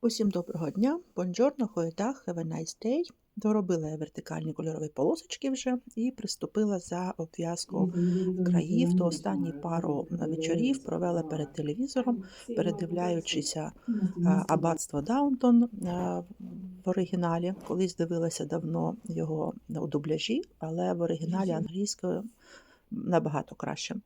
Усім доброго дня, бонджорно, хоєтах, have a nice day. Доробила я вертикальні кольорові полосочки вже і приступила за обв'язку країв. То останні пару вечорів провела перед телевізором, передивляючися аббатство Даунтон в оригіналі. Колись дивилася давно його у дубляжі, але в оригіналі англійською набагато краще.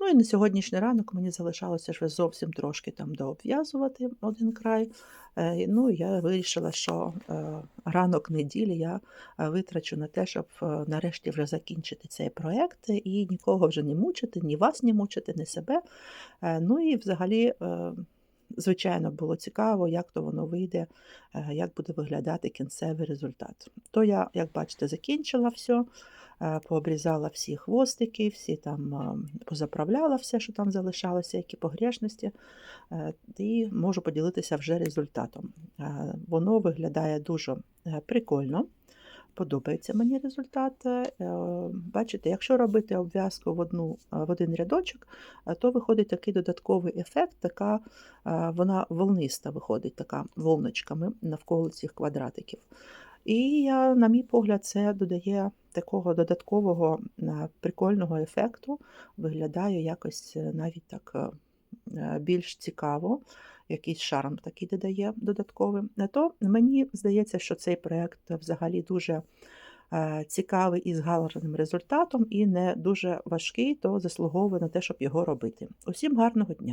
Ну і на сьогоднішній ранок мені залишалося вже зовсім трошки там дообв'язувати один край. Е, Ну, я вирішила, що е, ранок неділі я е, витрачу на те, щоб нарешті вже закінчити цей проєкт і нікого вже не мучити, ні вас не мучити, ні себе. Ну і взагалі. Звичайно, було цікаво, як то воно вийде, е, як буде виглядати кінцевий результат. То я, як бачите, закінчила все, пообрізала всі хвостики, всі там позаправляла все, що там залишалося, які погрешності, е, і можу поділитися вже результатом. Е, Воно виглядає дуже прикольно. Подобається мені результат. Е, Бачите, якщо робити обв'язку в, одну, е, в один рядочок, е, то виходить такий додатковий ефект, така вона волниста виходить, така волночками навколо цих квадратиків. І на мій погляд, це додає такого додаткового прикольного ефекту, виглядає якось навіть так більш цікаво, якийсь шарм такий додає додатковий. Е, То мені здається, що цей проєкт взагалі дуже е, цікавий і з результатом, і не дуже важкий, то заслуговує на те, щоб його робити. Усім гарного дня!